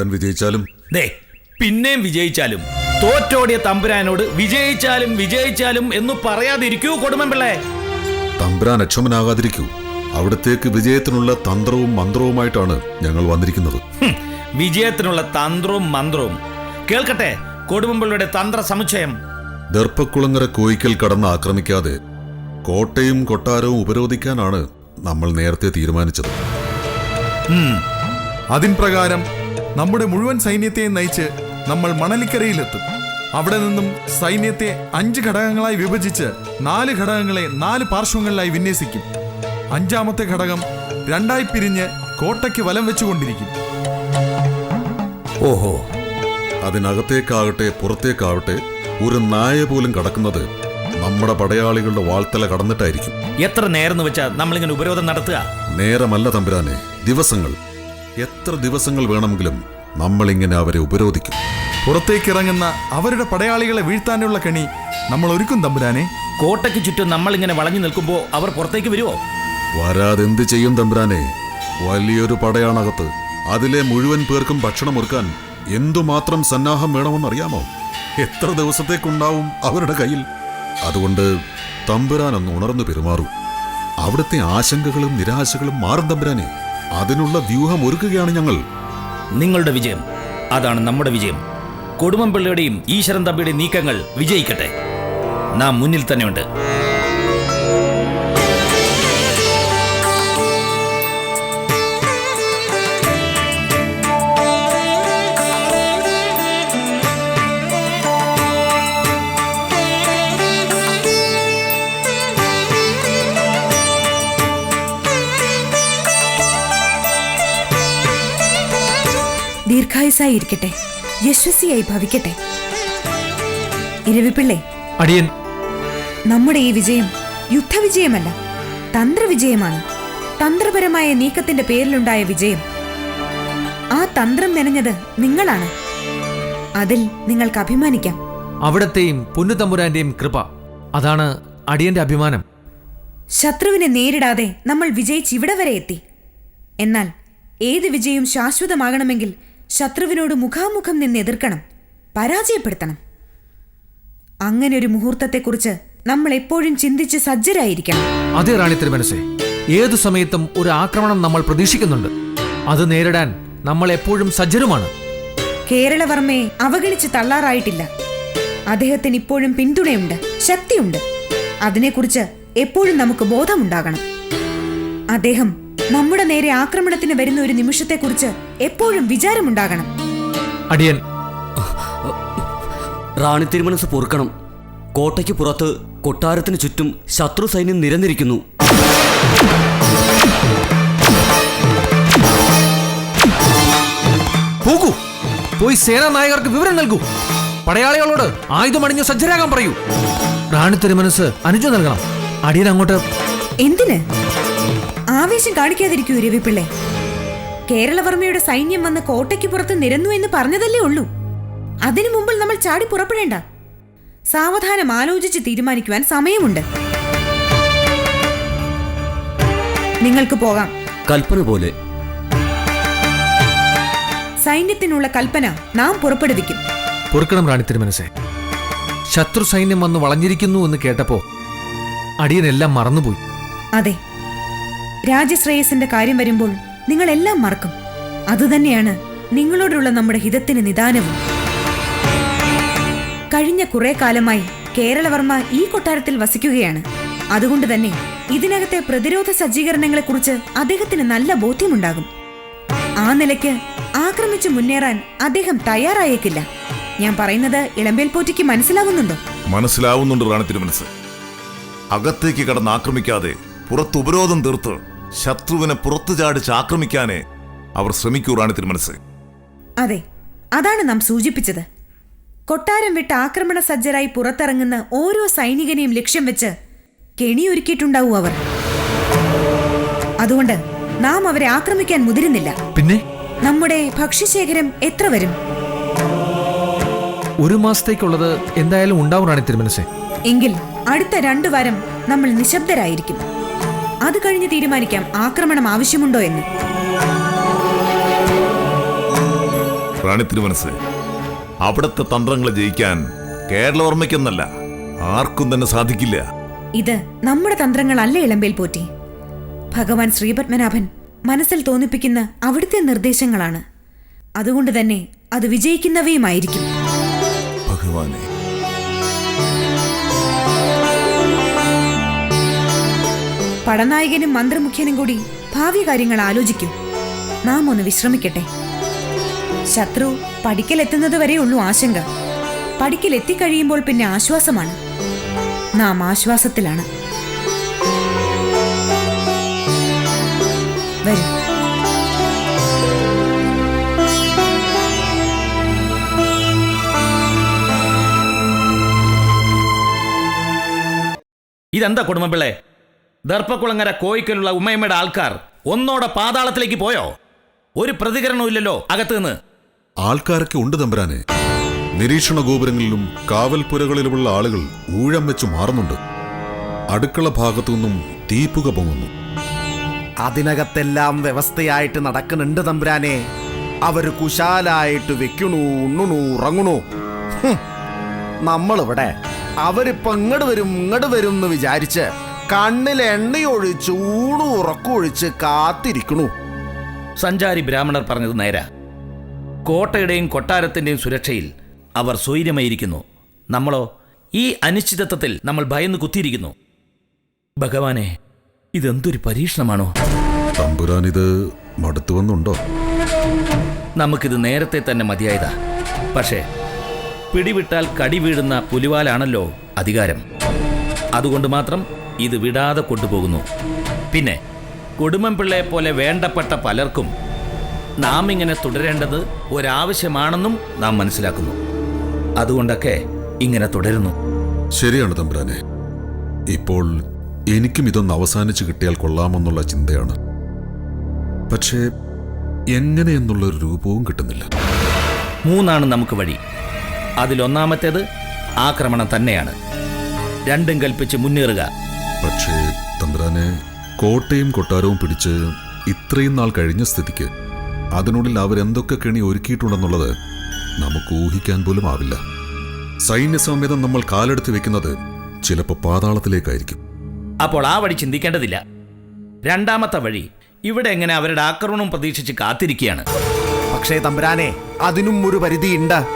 തമ്പുരാൻ വിജയിച്ചാലും. ദേ പിന്നെയും വിജയിച്ചാലും. തോറ്റോടിയ തമ്പുരാനോട് വിജയിച്ചാലും വിജയിച്ചാലും എന്ന് പറയാതിരിക്കൂ കൊടുമൻപിള്ളേ. തമ്പുരാൻ അക്ഷമനാകാതിരിക്കൂ. അവിടത്തേക്ക് വിജയത്തിനുള്ള തന്ത്രവും മന്ത്രവുമായിട്ടാണ് ഞങ്ങൾ വന്നിരിക്കുന്നത്. വിജയത്തിനുള്ള തന്ത്രവും മന്ത്രവും. കേൾക്കട്ടെ കൊടുമ്പിള്ളയുടെ തന്ത്ര സമുച്ചയം ദർഭക്കുളങ്ങര കോയിക്കൽ കടന്ന് ആക്രമിക്കാതെ കോട്ടയും കൊട്ടാരവും ഉപരോധിക്കാനാണ് നമ്മൾ നേരത്തെ തീരുമാനിച്ചത്. അതിൻ പ്രകാരം നമ്മുടെ മുഴുവൻ സൈന്യത്തെ നയിച്ച് നമ്മൾ മണലിക്കരയിലെത്തും. അവിടെ നിന്നും സൈന്യത്തെ അഞ്ച് ഘടകങ്ങളായി വിഭജിച്ച് നാല് ഘടകങ്ങളെ നാല് പാർശ്വങ്ങളിലായി വിന്യസിക്കും. അഞ്ചാമത്തെ ഘടകം രണ്ടായി പിരിഞ്ഞ് കോട്ടയ്ക്ക് വലം വെച്ചുകൊണ്ടിരിക്കും. ഓഹോ അതിനകത്തേക്കാകട്ടെ പുറത്തേക്കാവട്ടെ ഒരു നായ പോലും കടക്കുന്നത് നമ്മുടെ പടയാളികളുടെ വാൾത്തല കടന്നിട്ടായിരിക്കും. എത്ര നേരം വെച്ചാൽ നമ്മളിങ്ങനെ ഉപരോധം നടത്തുക? നേരമല്ല തമ്പുരാനെ ദിവസങ്ങൾ. എത്ര ദിവസങ്ങൾ വേണമെങ്കിലും നമ്മളിങ്ങനെ അവരെ ഉപരോധിക്കും. പുറത്തേക്കിറങ്ങുന്ന അവരുടെ പടയാളികളെ വീഴ്ത്താനുള്ള കണി നമ്മൾ ഒരുക്കും തമ്പുരാനെ. കോട്ടയ്ക്ക് ചുറ്റും നമ്മളിങ്ങനെ വളഞ്ഞു നിൽക്കുമ്പോൾ അവർ പുറത്തേക്ക് വരുമോ വരാതെന്ത് ചെയ്യും തമ്പുരാനെ? വലിയൊരു പടയാണകത്ത്. അതിലെ മുഴുവൻ പേർക്കും ഭക്ഷണം ഒരുക്കാൻ എന്തുമാത്രം സന്നാഹം വേണമെന്നറിയാമോ? എത്ര ദിവസത്തേക്കുണ്ടാവും അവരുടെ കയ്യിൽ? അതുകൊണ്ട് തമ്പുരാൻ ഒന്ന് ഉണർന്നു പെരുമാറൂ. അവിടുത്തെ ആശങ്കകളും നിരാശകളും മാറും തമ്പുരാനെ. അതിനുള്ള വ്യൂഹം ഒരുക്കുകയാണ് ഞങ്ങൾ. നിങ്ങളുടെ വിജയം. അതാണ് നമ്മുടെ വിജയം. കൊടുമൻപിള്ളയുടെയും ഈശ്വരൻ തമ്പിയുടെയും നീക്കങ്ങൾ വിജയിക്കട്ടെ. നാം മുന്നിൽ തന്നെയുണ്ട്. ദീർഘായുസായി ഇരിക്കട്ടെ യശസ്വിയായി ഭവിക്കട്ടെ. ഇരവിപ്പിള്ളേ അടിയൻ. നമ്മുടെ ഈ വിജയം യുദ്ധവിജയമല്ല തന്ത്രവിജയമാണ്. തന്ത്രപരമായ നീക്കത്തിന്റെ പേരിലുണ്ടായ വിജയം. ആ തന്ത്രം മെനഞ്ഞത് നിങ്ങളാണ്. അതിൽ നിങ്ങൾക്ക് അഭിമാനിക്കാം. അവിടത്തെയും പൊന്നുതമ്പുരാന്റെയും കൃപ. അതാണ് അടിയന്റെ അഭിമാനം. ശത്രുവിനെ നേരിടാതെ നമ്മൾ വിജയിച്ച് ഇവിടെ വരെ എത്തി. എന്നാൽ ഏത് വിജയവും ശാശ്വതമാകണമെങ്കിൽ ശത്രുവിനോട് മുഖാമുഖം നിന്ന് എതിർക്കണം പരാജയപ്പെടുത്തണം. അങ്ങനെ ഒരു മുഹൂർത്തത്തെക്കുറിച്ച് നമ്മൾ എപ്പോഴും ചിന്തിച്ച് സജ്ജരായിരിക്കണം. അതെ റാണി തിരുമനസെ ഏതു സമയത്തും ഒരു ആക്രമണം നമ്മൾ പ്രതീക്ഷിക്കുന്നുണ്ട്. അത് നേരിടാൻ നമ്മൾ എപ്പോഴും സജ്ജരുമാണ്. കേരളവർമ്മയെ അവഗണിച്ച് തള്ളാറായിട്ടില്ല. അദ്ദേഹത്തിന് ഇപ്പോഴും പിന്തുണയുണ്ട് ശക്തിയുണ്ട്. അതിനെക്കുറിച്ച് എപ്പോഴും നമുക്ക് ബോധമുണ്ടാകണം. അദ്ദേഹം നമ്മുടെ നേരെ ആക്രമണത്തിന് വരുന്ന ഒരു നിമിഷത്തെ കുറിച്ച് എപ്പോഴും വിചാരമുണ്ടാകണം. അടിയൻ. റാണി തിരുമനസ് പൊറുക്കണം. കോട്ടയ്ക്ക് പുറത്ത് കൊട്ടാരത്തിന് ചുറ്റും ശത്രു സൈന്യം നിരന്നിരിക്കുന്നു. പോകൂ. പോയി സേനാ നായകർക്ക് വിവരം നൽകൂ. പടയാളികളോട് ആയുധമണിഞ്ഞ് സജ്ജരാകാൻ പറയൂ. റാണി തിരുമനസ് അനുജ നൽകണം. അടിയൻ അങ്ങോട്ട്. എന്തിന്? ആവേശം കാണിക്കാതിരിക്കൂ രവിപിള്ളെ. കേരളവർമ്മയുടെ സൈന്യം വന്ന് കോട്ടയ്ക്ക് പുറത്ത് നിരന്നു എന്ന് പറഞ്ഞതല്ലേ ഉള്ളൂ. അതിനു മുമ്പിൽ നമ്മൾ ചാടി പുറപ്പെടേണ്ട. സാവധാനം ആലോചിച്ച് തീരുമാനിക്കുവാൻ സമയമുണ്ട്. നിങ്ങൾക്ക് പോകാം. കൽപ്പന പോലെ. സൈന്യത്തിനുള്ള കൽപ്പന നാം പുറപ്പെടുവിക്കും. പൊറുക്കണം റാണി തിരുമനസെ. ശത്രു സൈന്യം വന്ന് വളഞ്ഞിരിക്കുന്നു എന്ന് കേട്ടപ്പോ അടിയനെല്ലാം മറന്നുപോയി. അതെ രാജ്യശ്രേയസിന്റെ കാര്യം വരുമ്പോൾ നിങ്ങളെല്ലാം മറക്കും. അതുതന്നെയാണ് നിങ്ങളോടുള്ള നമ്മുടെ ഹിതത്തിന് നിദാനവും. കഴിഞ്ഞ കുറെ കാലമായി കേരളവർമ്മ ഈ കൊട്ടാരത്തിൽ വസിക്കുകയാണ്. അതുകൊണ്ട് തന്നെ ഇതിനകത്തെ പ്രതിരോധ സജ്ജീകരണങ്ങളെക്കുറിച്ച് അദ്ദേഹത്തിന് നല്ല ബോധ്യമുണ്ടാകും. ആ നിലയ്ക്ക് ആക്രമിച്ച് മുന്നേറാൻ അദ്ദേഹം തയ്യാറായേക്കില്ല. ഞാൻ പറയുന്നത് ഇളമ്പേൽ പോറ്റിക്ക് മനസ്സിലാവുന്നുണ്ടോ? മനസ്സിലാവുന്നുണ്ട് അകത്തേക്ക് കടന്ന് ആക്രമിക്കാതെ പുറത്ത് ഉപരോധം തീർത്ത് ശത്രുവിനെ പുറത്തു ചാടിച്ച് ആക്രമിക്കാനേ അവർ ശ്രമിക്കൂറാണ് തിരുമനസ്. അതെ അതാണ് നാം സൂചിപ്പിച്ചത്. കൊട്ടാരം വിട്ട് ആക്രമണ സജ്ജരായി പുറത്തിറങ്ങുന്ന ഓരോ സൈനികനെയും ലക്ഷ്യം വെച്ച് കെണിയൊരുക്കിയിട്ടുണ്ടാവും അവർ. അതുകൊണ്ട് നാം അവരെ ആക്രമിക്കാൻ മുതിരുന്നില്ല. പിന്നെ? നമ്മുടെ ഭക്ഷ്യശേഖരം എത്ര വരും? ഒരു മാസത്തേക്കുള്ളത് എന്തായാലും ഉണ്ടാവും റാണി തിരുമനസെ. എങ്കിൽ അടുത്ത രണ്ടു വാരം നമ്മൾ നിശബ്ദരായിരിക്കും. അത് കഴിഞ്ഞ് തീരുമാനിക്കാം. ആക്രമണം ആവശ്യമുണ്ടോ എന്ന്. റാണി തിരുമനസ് അവിടുത്തെ തന്ത്രങ്ങൾ ജയിക്കാൻ കേരളവർമ്മയ്ക്കെന്നല്ല ആർക്കും തന്നെ സാധിക്കില്ല. ഇത് നമ്മുടെ തന്ത്രങ്ങളല്ല ഇളമ്പേൽ പോറ്റി. ഭഗവാൻ ശ്രീപത്മനാഭൻ മനസ്സിൽ തോന്നിപ്പിക്കുന്ന അവിടുത്തെ നിർദ്ദേശങ്ങളാണ്. അതുകൊണ്ട് തന്നെ അത് വിജയിക്കുന്നവയുമായിരിക്കും. ഭഗവാനെ പടനായകനും മന്ത്രിമുഖ്യനും കൂടി ഭാവി കാര്യങ്ങൾ ആലോചിക്കും. നാം ഒന്ന് വിശ്രമിക്കട്ടെ. ശത്രു പടിക്കലെത്തുന്നത് വരെ ഉള്ളൂ ആശങ്ക. പടിക്കൽ എത്തിക്കഴിയുമ്പോൾ പിന്നെ ആശ്വാസമാണ്. നാം ആശ്വാസത്തിലാണ്. വരും. ഇതെന്താ കുടുംബപിള്ളേ ദർപ്പക്കുളങ്ങര കോയിക്കലുള്ള ഉമ്മയമ്മയുടെ ആൾക്കാർ ഒന്നോടെ പാതാളത്തിലേക്ക് പോയോ? ഒരു പ്രതികരണവും ഇല്ലല്ലോ അകത്ത് നിന്ന് ആൾക്കാരൊക്കെ ഉണ്ട് തമ്പുരാനെ. നിരീക്ഷണ ഗോപുരങ്ങളിലും കാവൽപുരകളിലുമുള്ള ആളുകൾ ഊഴം വെച്ച് മാറുന്നുണ്ട്. അടുക്കള ഭാഗത്തു നിന്നും തീപ്പുക പൊങ്ങുന്നു. അതിനകത്തെല്ലാം വ്യവസ്ഥയായിട്ട് നടക്കുന്നുണ്ട് തമ്പുരാനെ. അവർ കുശാലായിട്ട് വെക്കണു ഉണ്ണുണു ഉറങ്ങണു. നമ്മളിവിടെ അവരിപ്പോ ഇങ്ങോട്ട് വരും ഇങ്ങട് വരും എന്ന് വിചാരിച്ച് കണ്ണിൽ എണ്ണയൊഴിച്ച് ഊണു ഉറക്കൊഴിച്ച് കാത്തിരിക്കണു. സഞ്ചാരി ബ്രാഹ്മണർ പറഞ്ഞത് നേരാ. കോട്ടയുടെയും കൊട്ടാരത്തിന്റെയും സുരക്ഷയിൽ അവർ സ്വൈര്യമായിരിക്കുന്നു നമ്മളോ ഈ അനിശ്ചിതത്വത്തിൽ നമ്മൾ ഭയന്ന് കുത്തിയിരിക്കുന്നു. ഭഗവാനെ ഇതെന്തൊരു പരീക്ഷണമാണോ? തമ്പുരാൻ ഇത് മടുത്തു വന്നുണ്ടോ? നമുക്കിത് നേരത്തെ തന്നെ മതിയായതാ. പക്ഷേ പിടിവിട്ടാൽ കടി വീഴുന്ന പുലിവാലാണല്ലോ അധികാരം. അതുകൊണ്ട് മാത്രം ഇത് വിടാതെ കൊണ്ടുപോകുന്നു. പിന്നെ കുടുംബം പിള്ളയെ പോലെ വേണ്ടപ്പെട്ട പലർക്കും നാം ഇങ്ങനെ തുടരേണ്ടത് ഒരാവശ്യമാണെന്നും നാം മനസ്സിലാക്കുന്നു. അതുകൊണ്ടൊക്കെ ഇങ്ങനെ തുടരുന്നു. ശരിയാണ് തമ്പുരാനെ. ഇപ്പോൾ എനിക്കും ഇതൊന്ന് അവസാനിച്ച് കിട്ടിയാൽ കൊള്ളാമെന്നുള്ള ചിന്തയാണ്. പക്ഷേ എങ്ങനെയെന്നുള്ളൊരു രൂപവും കിട്ടുന്നില്ല. മൂന്നാണ് നമുക്ക് വഴി. അതിലൊന്നാമത്തേത് ആക്രമണം തന്നെയാണ്. രണ്ടും കൽപ്പിച്ച് മുന്നേറുക. പക്ഷേ തമ്പുരാനെ കോട്ടയും കൊട്ടാരവും പിടിച്ച് ഇത്രയും നാൾ കഴിഞ്ഞ സ്ഥിതിക്ക് അതിനുള്ളിൽ അവരെന്തൊക്കെ കെണി ഒരുക്കിയിട്ടുണ്ടെന്നുള്ളത് നമുക്ക് ഊഹിക്കാൻ പോലും ആവില്ല. സൈന്യസമേതം നമ്മൾ കാലെടുത്ത് വെക്കുന്നത് ചിലപ്പോൾ പാതാളത്തിലേക്കായിരിക്കും. അപ്പോൾ ആ വഴി ചിന്തിക്കേണ്ടതില്ല. രണ്ടാമത്തെ വഴി ഇവിടെ എങ്ങനെ അവരുടെ ആക്രമണം പ്രതീക്ഷിച്ച് കാത്തിരിക്കുകയാണ്. പക്ഷേ തമ്പുരാനെ അതിനും ഒരു പരിധിയുണ്ട്.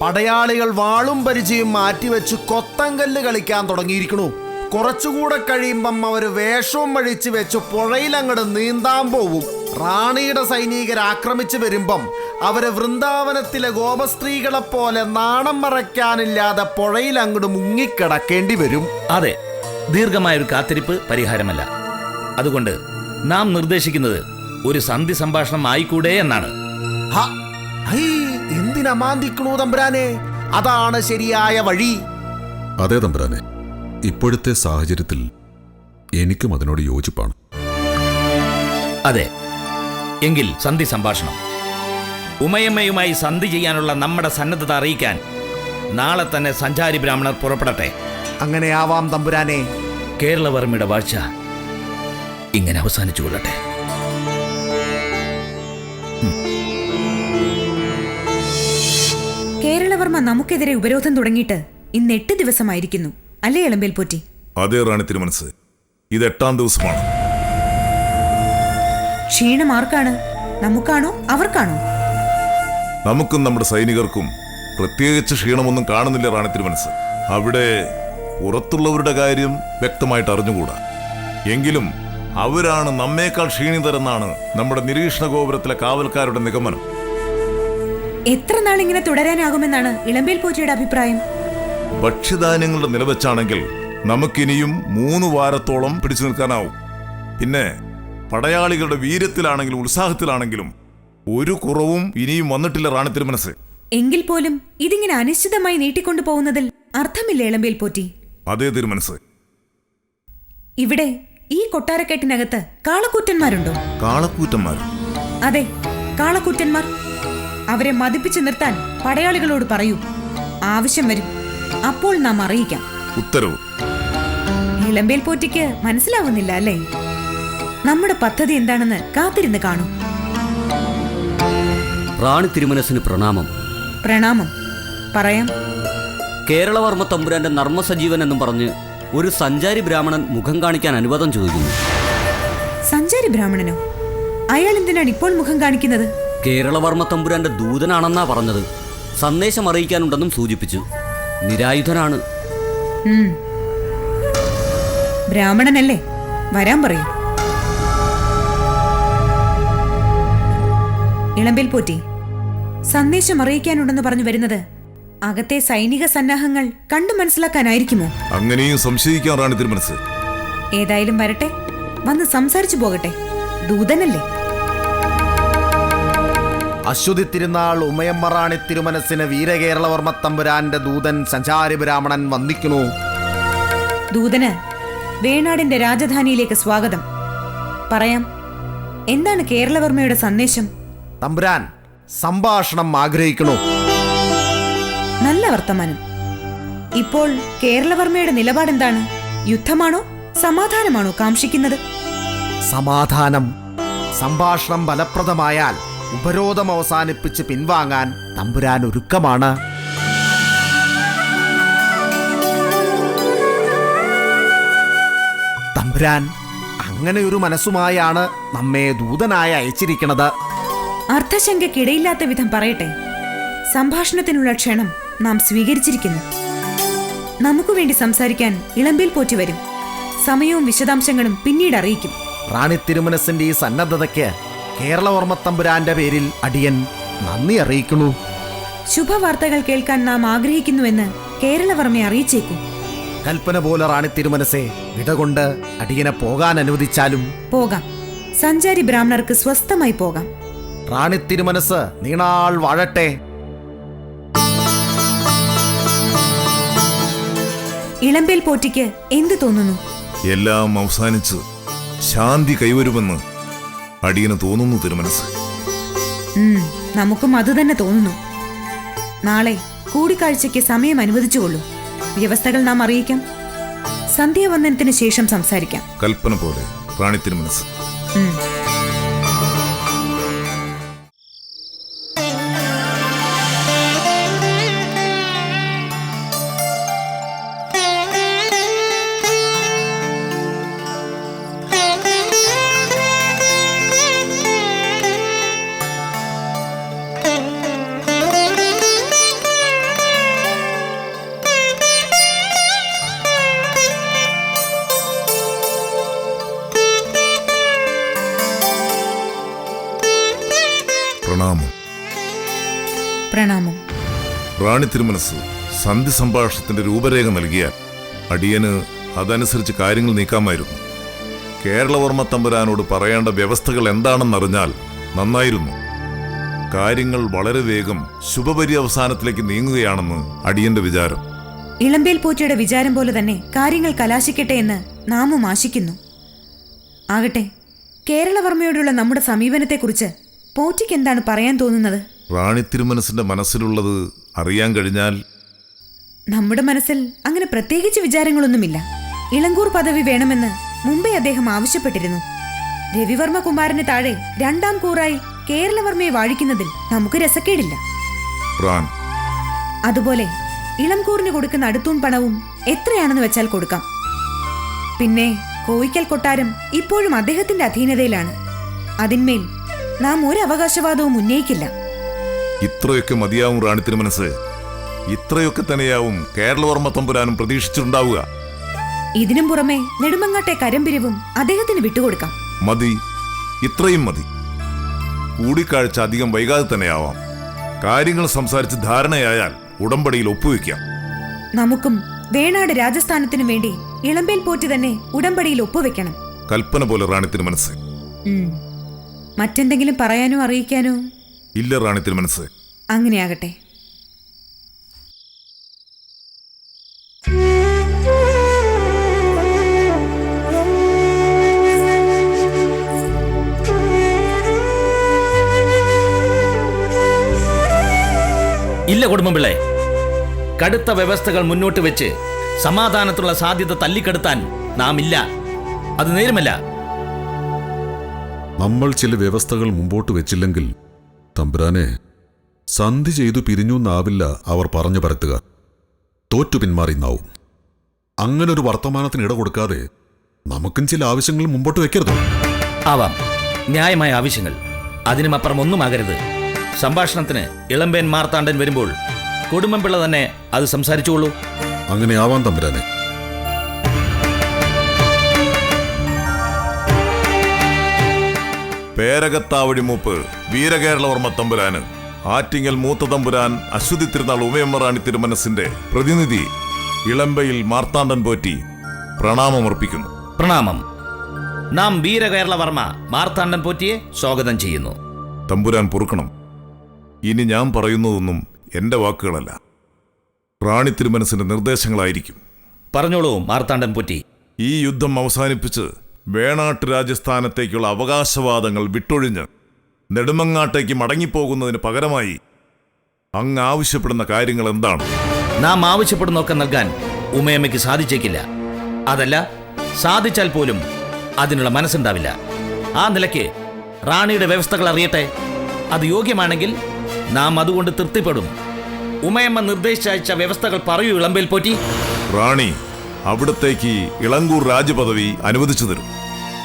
പടയാളികൾ വാളും പരിചയം മാറ്റിവെച്ച് കൊത്തങ്കല്ല് കളിക്കാൻ തുടങ്ങിയിരിക്കണു കുറച്ചുകൂടെ കഴിയുമ്പം അവർ വേഷവും വഴിച്ച് വെച്ച് പുഴയിലങ്ങട് നീന്താൻ പോവും. റാണിയുടെ സൈനികർ ആക്രമിച്ചു വരുമ്പം അവർ വൃന്ദാവനത്തിലെ ഗോപസ്ത്രീകളെ പോലെ നാണം മറയ്ക്കാനില്ലാതെ പുഴയിൽ അങ്ങോട്ട് മുങ്ങിക്കിടക്കേണ്ടി വരും. അതെ ദീർഘമായൊരു കാത്തിരിപ്പ് പരിഹാരമല്ല. അതുകൊണ്ട് നാം നിർദ്ദേശിക്കുന്നത് ഒരു സന്ധി സംഭാഷണം ആയിക്കൂടെ എന്നാണ്. എന്തിനമാന്തിക്കണു തമ്പുരാനെ? അതാണ് ശരിയായ വഴി. അതെ തമ്പുരാനെ ഇപ്പോഴത്തെ സാഹചര്യത്തിൽ എനിക്കും അതിനോട് യോജിപ്പാണ്. അതെ. എങ്കിൽ സന്ധി സംഭാഷണം. ഉമയമ്മയുമായി സന്ധി ചെയ്യാനുള്ള നമ്മുടെ സന്നദ്ധത അറിയിക്കാൻ നാളെ തന്നെ സഞ്ചാരി ബ്രാഹ്മണർ പുറപ്പെടട്ടെ. അങ്ങനെയാവാം തമ്പുരാനെ. കേരളവർമ്മയുടെ വാഴ്ച ഇങ്ങനെ അവസാനിച്ചു കൊള്ളട്ടെ. കേരളവർമ്മ നമുക്കെതിരെ ഉപരോധം തുടങ്ങിയിട്ട് ഇന്ന് എട്ട് ദിവസമായിരിക്കുന്നു. അല്ലേ ഇളമ്പേൽ പോറ്റി? അതേ റാണി തിരുമനസ്. ഇത് എട്ടാം ദിവസമാണ്. ക്ഷീണം ആർക്കാണ്? നമുക്കാണോ? അവർക്കാണോ? നമുക്കും നമ്മുടെ സൈനികർക്കും പ്രത്യേകിച്ച് ക്ഷീണമൊന്നും കാണുന്നില്ല റാണി തിരുമനസ്. അവിടെ പുറത്തുള്ളവരുടെ കാര്യം വ്യക്തമായിട്ട് അറിഞ്ഞുകൂടാ. എങ്കിലും അവരാണ് നമ്മേക്കാൾ ക്ഷീണിതരെന്നാണ് നമ്മുടെ നിരീക്ഷണ ഗോപുരത്തിലെ കാവൽക്കാരുടെ നിഗമനം. എത്ര നാൾ ഇങ്ങനെ തുടരാനാകുമെന്നാണ് ഇളമ്പേൽ പോറ്റിയുടെ അഭിപ്രായം? ഭക്ഷ്യധാന്യങ്ങളുടെ നിലവച്ചാണെങ്കിൽ നമുക്കിനിയും മൂന്ന് വാരത്തോളം പിടിച്ചു നിൽക്കാനാവും. പിന്നെ പടയാളികളുടെ വീര്യത്തിലാണെങ്കിലും ഉത്സാഹത്തിലാണെങ്കിലും ഒരു കുറവും ഇനിയും വന്നിട്ടില്ല റാണി തിരുമനസ്. എങ്കിൽ പോലും ഇതിങ്ങനെ അനിശ്ചിതമായി നീട്ടിക്കൊണ്ടു പോകുന്നതിൽ അർത്ഥമില്ല ഇളമ്പേൽ പോറ്റി. അതേ തിരുമനസ്. ഇവിടെ ഈ കൊട്ടാരക്കെട്ടിനകത്ത് കാളക്കൂറ്റന്മാരുണ്ടോ? കാളക്കൂറ്റന്മാർ. അതെ കാളക്കൂറ്റന്മാർ. അവരെ മതിപ്പിച്ചു നിർത്താൻ പടയാളികളോട് പറയൂ. ആവശ്യം വരും. അപ്പോൾ നാം അറിയിക്കാം. ഉത്തരവ്. ഇളമ്പേൽ പോറ്റിക്ക് മനസ്സിലാവുന്നില്ല അല്ലേ? നമ്മുടെ പദ്ധതി എന്താണെന്ന് കാത്തിരുന്ന് കാണൂ. റാണി തിരുമനസിന് പ്രണാമം. പ്രണാമം. പറയാം. കേരളവർമ്മ തമ്പുരാന്റെ നർമ്മസജീവൻ എന്നും പറഞ്ഞ് ഒരു സഞ്ചാരി ബ്രാഹ്മണൻ മുഖം കാണിക്കാൻ അനുവാദം ചോദിക്കുന്നു. സഞ്ചാരി ബ്രാഹ്മണനോ? അയാൾ എന്തിനാണ് ഇപ്പോൾ മുഖം കാണിക്കുന്നത്? കേരളവർമ്മ തമ്പുരാന്റെ ദൂതനാണെന്നാ പറഞ്ഞത്. സന്ദേശം അറിയിക്കാനുണ്ടെന്നും സൂചിപ്പിച്ചു. നിരായുധനാണ്. ബ്രാഹ്മണനല്ലേ? വരാൻ പറയൂ. ഇളമ്പിൽ പോറ്റി. സന്ദേശം അറിയിക്കാനുണ്ടെന്ന് പറഞ്ഞു വരുന്നത് അകത്തെ സൈനിക സന്നാഹങ്ങൾ കണ്ടു മനസ്സിലാക്കാനായിരിക്കുമോ? അങ്ങനെയും സംശയിക്കാൻ റാണി തിരുമനസ് ഏതായാലും വരട്ടെ. വന്ന് സംസാരിച്ചു പോകട്ടെ. ദൂതനല്ലേ? അശ്വതി തിരുനാൾ ഉമയമ്മറാണി തിരുമനസിന് വീരകേരളവർമ്മ തമ്പുരാന്റെ ദൂതൻ സഞ്ചാരി ബ്രാഹ്മണൻ വന്ദിക്കുന്നു. ദൂതന് വേണാടിന്റെ രാജധാനിയിലേക്ക് സ്വാഗതം. പറയാം എന്താണ് കേരളവർമ്മയുടെ സന്ദേശം? തമ്പുരാൻ സംഭാഷണം ആഗ്രഹിക്കുന്നു. നല്ല വർത്തമാനം. ഇപ്പോൾ കേരളവർമ്മയുടെ നിലപാടെന്താണ് യുദ്ധമാണോ സമാധാനമാണോ കാംക്ഷിക്കുന്നത്? സമാധാനം സംഭാഷണം ഫലപ്രദമായാൽ ഉപരോധം അവസാനിപ്പിച്ച് പിൻവാങ്ങാൻ തമ്പുരാൻ ഒരുക്കമാണ്. തമ്പുരാൻ അങ്ങനെയൊരു മനസ്സുമായാണ് നമ്മെ ദൂതനായി അയച്ചിരിക്കുന്നത്. അർത്ഥശങ്കയ്ക്കിടയില്ലാത്ത വിധം പറയട്ടെ. സംഭാഷണത്തിനുള്ള ക്ഷണം നാം സ്വീകരിച്ചിരിക്കുന്നു. നമുക്ക് വേണ്ടി സംസാരിക്കാൻ ഇളമ്പിൽ പോറ്റി വരും. സമയവും വിശദാംശങ്ങളും പിന്നീട് അറിയിക്കും. റാണി തിരുമനസിന്റെ ഈ സന്നദ്ധതയ്ക്ക് കേരളവർമ്മ തമ്പുരാന്റെ പേരിൽ അടിയൻ നന്ദി അറിയിക്കുന്നു. ശുഭവാർത്തകൾ കേൾക്കാൻ നാം ആഗ്രഹിക്കുന്നുവെന്ന് കേരളവർമ്മയെ അറിയിച്ചേക്കും. കൽപ്പന പോലെ റാണി തിരുമനസെ വിടകൊണ്ട് അടിയനെ പോകാൻ അനുവദിച്ചാലും പോകാം. സഞ്ചാരി ബ്രാഹ്മണർക്ക് സ്വസ്ഥമായി പോകാം. റാണി തിരുമനസ് നീണാൾ വാഴട്ടെ. ഇളമ്പേൽ പോറ്റിക്ക് എന്ത് തോന്നുന്നു? എല്ലാം അവസാനിച്ച്. ശാന്തി കൈവരുമെന്ന് അടിയന് തോന്നുന്നു തിരുമനസ്. നമുക്കും അത് തന്നെ തോന്നുന്നു. നാളെ കൂടിക്കാഴ്ചയ്ക്ക് സമയം അനുവദിച്ചുകൊള്ളൂ. വ്യവസ്ഥകൾ നാം അറിയിക്കാം. സന്ധ്യാവന്ദനത്തിന് ശേഷം സംസാരിക്കാം. കൽപ്പന പോലെ റാണി തിരുമനസ്. റാണി തിരുമനസ് സന്ധി സംഭാഷണത്തിന്റെ രൂപരേഖ നൽകിയാൽ അടിയന് അതനുസരിച്ച് കാര്യങ്ങൾ നീക്കാമായിരുന്നു. കേരളവർമ്മ തമ്പുരാനോട് പറയേണ്ട വ്യവസ്ഥകൾ എന്താണെന്നറിഞ്ഞാൽ നന്നായിരുന്നു. കാര്യങ്ങൾ വളരെ വേഗം ശുഭപരി ശുഭപര്യവസാനത്തിലേക്ക് നീങ്ങുകയാണെന്ന് അടിയന്റെ വിചാരം. ഇളമ്പേൽ പൂച്ചയുടെ വിചാരം പോലെ തന്നെ കാര്യങ്ങൾ കലാശിക്കട്ടെ എന്ന് നാമും ആശിക്കുന്നു. ആകട്ടെ കേരളവർമ്മയോടുള്ള നമ്മുടെ സമീപനത്തെക്കുറിച്ച് പോറ്റിക്ക് എന്താണ് പറയാൻ തോന്നുന്നത്? റാണി തിരുമനസിന്റെ മനസ്സിലുള്ളത് അറിയാൻ കഴിഞ്ഞാൽ നമ്മുടെ മനസ്സിൽ അങ്ങനെ പ്രത്യേകിച്ച് വിചാരങ്ങളൊന്നുമില്ല. ഇളങ്കൂർ പദവി വേണമെന്ന് മുംബൈ അദ്ദേഹം ആവശ്യപ്പെട്ടിരുന്നു. രവിവർമ്മ കുമാരന് താഴെ രണ്ടാം കൂറായി കേരളവർമ്മയെ വാഴിക്കുന്നതിൽ നമുക്ക് രസക്കേടില്ല. അതുപോലെ ഇളംകൂറിന് കൊടുക്കുന്ന അടുത്തൂൺ പണവും എത്രയാണെന്ന് വെച്ചാൽ കൊടുക്കാം. പിന്നെ കോയിക്കൽ കൊട്ടാരം ഇപ്പോഴും അദ്ദേഹത്തിന്റെ അധീനതയിലാണ്. അതിന്മേൽ നാം ഒരു അവകാശവാദവും ഉന്നയിക്കില്ല. ഇത്രയൊക്കെ മതിയാവും റാണി മനസ്സ് ഇത്രയൊക്കെ തന്നെയാവും കേരളവർമ്മ തമ്പുരാനും പ്രതീക്ഷിച്ചിട്ടുണ്ടാവുക. ഇതിനും പുറമെ നെടുമങ്ങാട്ടെ കരമ്പിരിവും അദ്ദേഹത്തിന് വിട്ടുകൊടുക്കാം. മതി. ഇത്രയും മതി. കൂടിക്കാഴ്ച അധികം വൈകാതെ തന്നെയാവാം. കാര്യങ്ങൾ സംസാരിച്ച് ധാരണയായാൽ ഉടമ്പടിയിൽ ഒപ്പുവെക്കാം. നമുക്കും വേണാട് രാജസ്ഥാനത്തിനു വേണ്ടി ഇളമ്പേൽ പോറ്റി തന്നെ ഉടമ്പടിയിൽ ഒപ്പുവെക്കണം. കൽപ്പന പോലെ റാണിത്തിന് മനസ്സ്. മറ്റെന്തെങ്കിലും പറയാനോ അറിയിക്കാനോ? ഇല്ല റാണി തിരുമനസ് അങ്ങനെയാകട്ടെ. ഇല്ല കുടുംബം പിള്ളേ. കടുത്ത വ്യവസ്ഥകൾ മുന്നോട്ട് വെച്ച് സമാധാനത്തുള്ള സാധ്യത തല്ലിക്കെടുത്താൻ നാം ഇല്ല. അത് നേരുമല്ല. നമ്മൾ ചില വ്യവസ്ഥകൾ മുമ്പോട്ട് വെച്ചില്ലെങ്കിൽ തമ്പുരാനെ സന്ധി ചെയ്തു പിരിഞ്ഞു എന്നാവില്ല അവർ പറഞ്ഞു പരത്തുക. തോറ്റു പിന്മാറിന്നാവും നാവും. അങ്ങനൊരു വർത്തമാനത്തിന് ഇട കൊടുക്കാതെ നമുക്കും ചില ആവശ്യങ്ങൾ മുമ്പോട്ട് വെക്കരുത്. ആവാം. ന്യായമായ ആവശ്യങ്ങൾ. അതിനുമപ്പുറം ഒന്നുമാകരുത്. സംഭാഷണത്തിന് ഇളമ്പേൻ മാർത്താണ്ടൻ വരുമ്പോൾ കുടുംബംപിള്ള തന്നെ അത് സംസാരിച്ചുകൊള്ളൂ അങ്ങനെ ആവാം തമ്പുരാനെ. പേരകത്താവഴി മൂപ്പ്. വീരകേരളവർമ്മ തമ്പുരാന് ആറ്റിങ്ങൽ മൂത്ത തമ്പുരാൻ അശ്വതി തിരുനാൾ ഉമയമ്മറാണി തിരുമനസിന്റെ പ്രതിനിധി ഇളമ്പയിൽ മാർത്താണ്ഡൻ പോറ്റി പ്രണാമമർപ്പിക്കുന്നു. പ്രണാമം. നാം വീരകേരളവർമ്മ മാർത്താണ്ഡൻ പോറ്റിയെ സ്വാഗതം ചെയ്യുന്നു. തമ്പുരാൻ പൊറുക്കണം. ഇനി ഞാൻ പറയുന്നതൊന്നും എന്റെ വാക്കുകളല്ല. റാണി തിരുമനസിന്റെ നിർദ്ദേശങ്ങളായിരിക്കും. പറഞ്ഞോളൂ മാർത്താണ്ഡൻ പോറ്റി. ഈ യുദ്ധം അവസാനിപ്പിച്ച് വേണാട്ട് രാജസ്ഥാനത്തേക്കുള്ള അവകാശവാദങ്ങൾ വിട്ടൊഴിഞ്ഞ് നെടുമങ്ങാട്ടേക്ക് മടങ്ങിപ്പോകുന്നതിന് പകരമായി അങ്ങ് ആവശ്യപ്പെടുന്ന കാര്യങ്ങൾ എന്താണ്? നാം ആവശ്യപ്പെടുന്നൊക്കെ നൽകാൻ ഉമയമ്മയ്ക്ക് സാധിച്ചേക്കില്ല. അതല്ല സാധിച്ചാൽ പോലും അതിനുള്ള മനസ്സുണ്ടാവില്ല. ആ നിലയ്ക്ക് റാണിയുടെ വ്യവസ്ഥകൾ അറിയട്ടെ. അത് യോഗ്യമാണെങ്കിൽ നാം അതുകൊണ്ട് തൃപ്തിപ്പെടും. ഉമയമ്മ നിർദ്ദേശിച്ച വ്യവസ്ഥകൾ പറയൂ ഇളമ്പേൽ പോറ്റി. റാണി അവിടത്തേക്ക് ഇളങ്കൂർ രാജപദവി അനുവദിച്ചു തരും.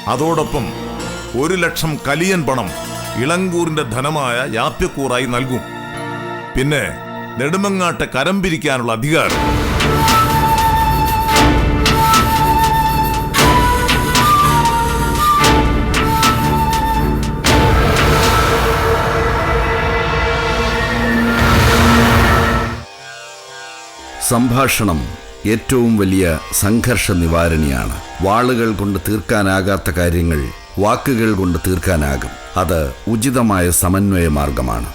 അതോടൊപ്പം ഒരു ലക്ഷം കലിയൻ പണം ഇളങ്കൂറിന്റെ ധനമായ യാപ്യക്കൂറായി നൽകും. പിന്നെ നെടുമങ്ങാട്ടെ കരം പിരിക്കാനുള്ള അധികാരം. സംഭാഷണം ഏറ്റവും വലിയ സംഘർഷ നിവാരണിയാണ്. വാളുകൾ കൊണ്ട് തീർക്കാനാകാത്ത കാര്യങ്ങൾ വാക്കുകൾ കൊണ്ട് തീർക്കാനാകും. അത് ഉചിതമായ സമന്വയ മാർഗമാണ്